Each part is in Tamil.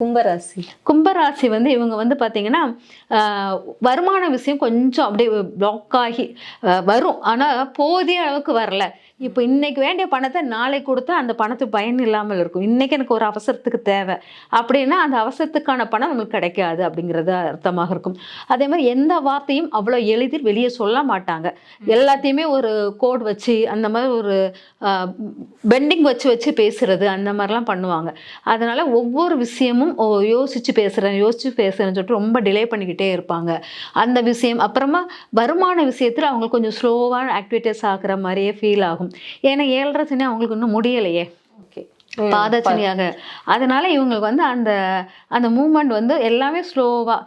கும்பராசி. கும்பராசி வந்து இவங்க வந்து பார்த்தீங்கன்னா ஆஹ், வருமான விஷயம் கொஞ்சம் அப்படியே பிளாக் ஆகி வரும். ஆனால் போதிய அளவுக்கு வரல. இப்போ இன்னைக்கு வேண்டிய பணத்தை நாளை கொடுத்தா அந்த பணத்துக்கு பயன் இல்லாமல் இருக்கும். இன்னைக்கு எனக்கு ஒரு அவசரத்துக்கு தேவை. அப்படின்னா அந்த அவசரத்துக்கான பணம் நம்மளுக்கு கிடைக்காது அப்படிங்கிறது அர்த்தமாக இருக்கும். அதே மாதிரி எந்த வார்த்தையும் அவ்வளோ எளிதில் வெளியே சொல்ல மாட்டாங்க. எல்லாத்தையுமே ஒரு கோட் வச்சு அந்த மாதிரி ஒரு பெண்டிங் வச்சு வச்சு பேசுறது அந்த மாதிரிலாம் பண்ணுவாங்க. அதனால ஒவ்வொரு விஷயமும் ஓ, யோசிச்சு பேசுறேன் யோசிச்சு பேசுறேன்னு சொல்லிட்டு ரொம்ப டிலே பண்ணிக்கிட்டே இருப்பாங்க. அந்த விஷயம் அப்புறமா வருமான விஷயத்தில் அவங்களுக்கு கொஞ்சம் ஸ்லோவான ஆக்டிவிட்டீஸ் ஆகுற மாதிரியே ஃபீல் ஆகும். ஏன்னா ஏழரை சனி அவங்களுக்கு இன்னும் முடியலையே. ஓகே பாதச்சனியாக. அதனால இவங்களுக்கு வந்து அந்த அந்த மூமெண்ட் வந்து எல்லாமே ஸ்லோவாக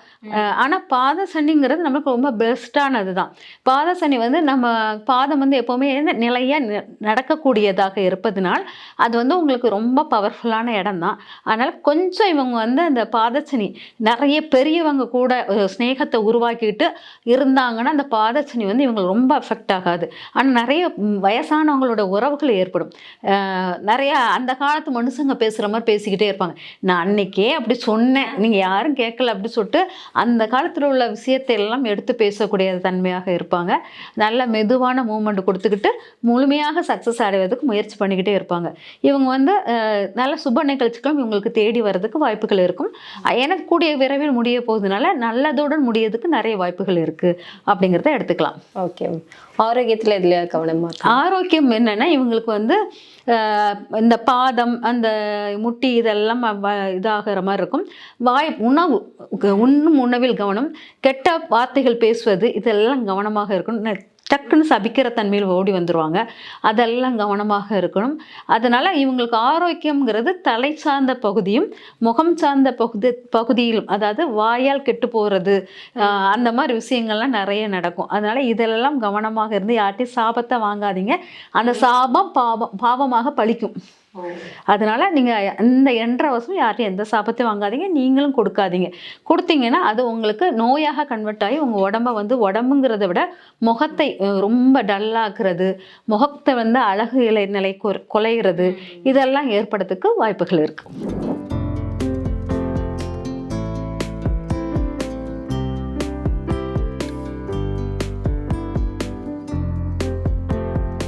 ஆனால் பாதசனிங்கிறது நமக்கு ரொம்ப பெஸ்ட்டானது தான் பாதசனி வந்து நம்ம பாதம் வந்து எப்போவுமே நிலையாக நடக்கக்கூடியதாக இருப்பதனால் அது வந்து உங்களுக்கு ரொம்ப பவர்ஃபுல்லான இடம் தான் அதனால் கொஞ்சம் இவங்க வந்து அந்த பாதச்சனி நிறைய பெரியவங்க கூட ஸ்நேகத்தை உருவாக்கிட்டு இருந்தாங்கன்னா அந்த பாதச்சனி வந்து இவங்களுக்கு ரொம்ப அஃபெக்ட் ஆகாது. ஆனால் நிறைய வயசானவங்களோட உறவுகள் ஏற்படும். நிறைய அந்த காலத்து மனுஷங்க பேசுகிற மாதிரி பேசிக்கிட்டே இருப்பாங்க. நான் அன்னைக்கே அப்படி சொன்னேன். நீங்கள் யாரும் கேட்கல அப்படி சொல்லிட்டு அந்த காலத்தில் உள்ள விஷயத்தை எல்லாம் எடுத்து பேசக்கூடிய தன்மையாக இருப்பாங்க. நல்ல மெதுவான மூமெண்ட் கொடுத்துக்கிட்டு முழுமையாக சக்ஸஸ் அடைவதற்கு முயற்சி பண்ணிக்கிட்டே இருப்பாங்க. இவங்க வந்து நல்ல சுப நிகழ்ச்சிகளும் இவங்களுக்கு தேடி வர்றதுக்கு வாய்ப்புகள் இருக்கும். எனக்கு கூடிய விரைவில் முடிய போகுதுனால நல்லதுடன் முடியறதுக்கு நிறைய வாய்ப்புகள் இருக்குது அப்படிங்கிறத எடுத்துக்கலாம். ஓகே. ஆரோக்கியத்துல இதுல கவனமா இருக்கணும். ஆரோக்கியம் என்னன்னா இவங்களுக்கு வந்து இந்த பாதம் அந்த முட்டி இதெல்லாம் வ- இதாகிற மாதிரி இருக்கும். வாய் உணவு உண்ணும் உணவில் கவனம். கெட்ட வார்த்தைகள் பேசுவது இதெல்லாம் கவனமாக இருக்கணும். டக்குன்னு சபிக்கிற தன்மையில் ஓடி வந்துடுவாங்க அதெல்லாம் கவனமாக இருக்கணும். அதனால் இவங்களுக்கு ஆரோக்கியங்கிறது தலை சார்ந்த பகுதியும் முகம் சார்ந்த பகுதி பகுதியிலும் அதாவது வாயால் கெட்டு போகிறது அந்த மாதிரி விஷயங்கள்லாம் நிறைய நடக்கும். அதனால் இதெல்லாம் கவனமாக இருந்து யார்ட்டையும் சாபத்தை வாங்காதீங்க. அந்த சாபம் பாவம் பாவமாக பழிக்கும். அதனால நீங்க இந்த என்ற வருஷம் யார்ட்டையும் எந்த சாபத்தையும் வாங்காதீங்க நீங்களும் கொடுக்காதீங்க. கொடுத்தீங்கன்னா அது உங்களுக்கு நோயாக கன்வெர்ட் ஆகி உங்க உடம்ப வந்து உடம்புங்கிறத விட முகத்தை ரொம்ப டல்லாக்குறது முகத்தை வந்து அழகு இலை நிலை குறையிறது இதெல்லாம் ஏற்படுறதுக்கு வாய்ப்புகள் இருக்கு.